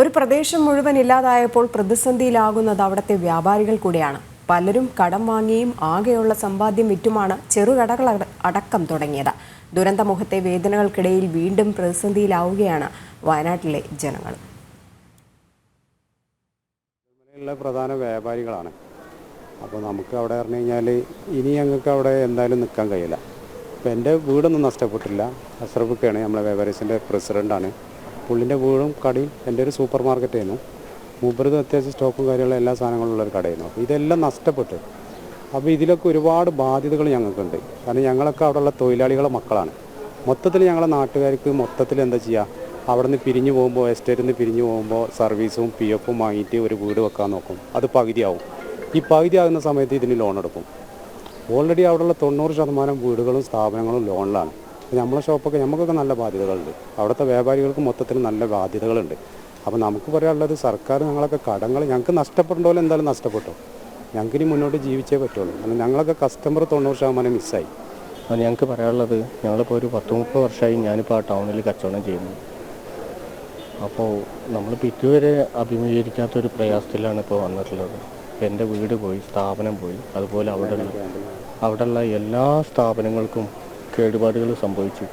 ഒരു പ്രദേശം മുഴുവൻ ഇല്ലാതായപ്പോൾ പ്രതിസന്ധിയിലാകുന്നത് അവിടുത്തെ വ്യാപാരികൾ കൂടിയാണ്. പലരും കടം വാങ്ങിയും ആകെയുള്ള സമ്പാദ്യം വിറ്റുമാണ് ചെറുകടകൾ അടക്കം തുടങ്ങിയത്. ദുരന്തമുഖത്തെ വേദനകൾക്കിടയിൽ വീണ്ടും പ്രതിസന്ധിയിലാവുകയാണ് വയനാട്ടിലെ ജനങ്ങൾ. പ്രധാന വ്യാപാരികളാണ്. അപ്പോൾ നമുക്ക് അവിടെ പറഞ്ഞു കഴിഞ്ഞാൽ ഇനി ഞങ്ങൾക്ക് അവിടെ എന്തായാലും നിൽക്കാൻ കഴിയില്ല. അപ്പോൾ എന്റെ വീടൊന്നും നഷ്ടപ്പെട്ടില്ല അസ്രഫിക്കാണ് നമ്മളെ വ്യാപാരീസിന്റെ പ്രസിഡന്റാണ് പുള്ളിന്റെ വീടും കടയും എന്റെ ഒരു സൂപ്പർ മാർക്കറ്റായിരുന്നു മൂപ്പരത് അത്യാവശ്യം സ്റ്റോക്കും കാര്യങ്ങളും എല്ലാ സാധനങ്ങളും ഉള്ള ഒരു കടയായിരുന്നു. അപ്പോൾ ഇതെല്ലാം നഷ്ടപ്പെട്ടു. അപ്പോൾ ഇതിലൊക്കെ ഒരുപാട് ബാധ്യതകൾ ഞങ്ങൾക്കുണ്ട്. കാരണം ഞങ്ങളൊക്കെ അവിടെയുള്ള തൊഴിലാളികളെ മക്കളാണ്. മൊത്തത്തിൽ ഞങ്ങളെ നാട്ടുകാർക്ക് മൊത്തത്തിൽ എന്താ ചെയ്യുക? അവിടെ നിന്ന് പിരിഞ്ഞു പോകുമ്പോൾ എസ്റ്റേറ്റിൽ നിന്ന് പിരിഞ്ഞു പോകുമ്പോൾ സർവീസും പി എഫും വാങ്ങിയിട്ട് ഒരു വീട് വെക്കാൻ നോക്കും. അത് പകുതിയാവും. ഈ പകുതി ആകുന്ന സമയത്ത് ഇതിന് ലോൺ എടുക്കും. ഓൾറെഡി അവിടെയുള്ള തൊണ്ണൂറ് ശതമാനം വീടുകളും സ്ഥാപനങ്ങളും ലോണിലാണ് അപ്പോൾ നമ്മളെ ഷോപ്പൊക്കെ നമുക്കൊക്കെ നല്ല ബാധ്യതകളുണ്ട്. അവിടുത്തെ വ്യാപാരികൾക്ക് മൊത്തത്തിൽ നല്ല ബാധ്യതകളുണ്ട്. അപ്പോൾ നമുക്ക് പറയാനുള്ളത് സർക്കാർ ഞങ്ങളൊക്കെ കടങ്ങൾ ഞങ്ങൾക്ക് നഷ്ടപ്പെടേണ്ട എന്തായാലും നഷ്ടപ്പെട്ടു. ഞങ്ങൾക്ക് ഇനി മുന്നോട്ട് ജീവിച്ചേ പറ്റുള്ളൂ. കാരണം ഞങ്ങളൊക്കെ കസ്റ്റമർ തൊണ്ണൂറ് ശതമാനം മിസ്സായി അപ്പോൾ ഞങ്ങൾക്ക് പറയാനുള്ളത് ഞങ്ങളിപ്പോൾ ഒരു പത്ത് മുപ്പത് വർഷമായി ഞാനിപ്പോൾ ആ ടൗണിൽ കച്ചവടം ചെയ്യുന്നു. അപ്പോൾ നമ്മളിപ്പോൾ ഇതുവരെ അഭിമുഖീകരിക്കാത്തൊരു പ്രയാസത്തിലാണ് ഇപ്പോൾ വന്നിട്ടുള്ളത്. ഇപ്പോൾ എന്റെ വീട് പോയി സ്ഥാപനം പോയി. അതുപോലെ അവിടെയുള്ള അവിടെയുള്ള എല്ലാ സ്ഥാപനങ്ങൾക്കും കേടുപാടുകൾ സംഭവിച്ചു.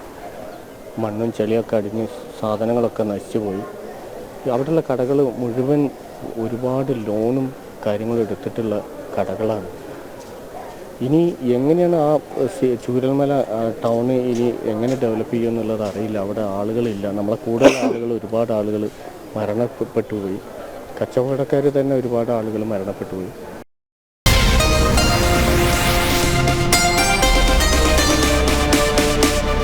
മണ്ണും ചെളിയൊക്കെ അടിഞ്ഞ് സാധനങ്ങളൊക്കെ നശിച്ചു പോയി. അവിടെയുള്ള കടകൾ മുഴുവൻ ഒരുപാട് ലോണും കാര്യങ്ങളും എടുത്തിട്ടുള്ള കടകളാണ്. ഇനി എങ്ങനെയാണ് ആ ചൂരൽമല ടൗൺ ഇനി എങ്ങനെ ഡെവലപ്പ് ചെയ്യും എന്നുള്ളത് അറിയില്ല. അവിടെ ആളുകളില്ല. നമ്മളെ കൂടുതൽ ആളുകൾ ഒരുപാട് ആളുകൾ മരണപ്പെട്ടു പോയി കച്ചവടക്കാർ തന്നെ ഒരുപാട് ആളുകൾ മരണപ്പെട്ടു പോയി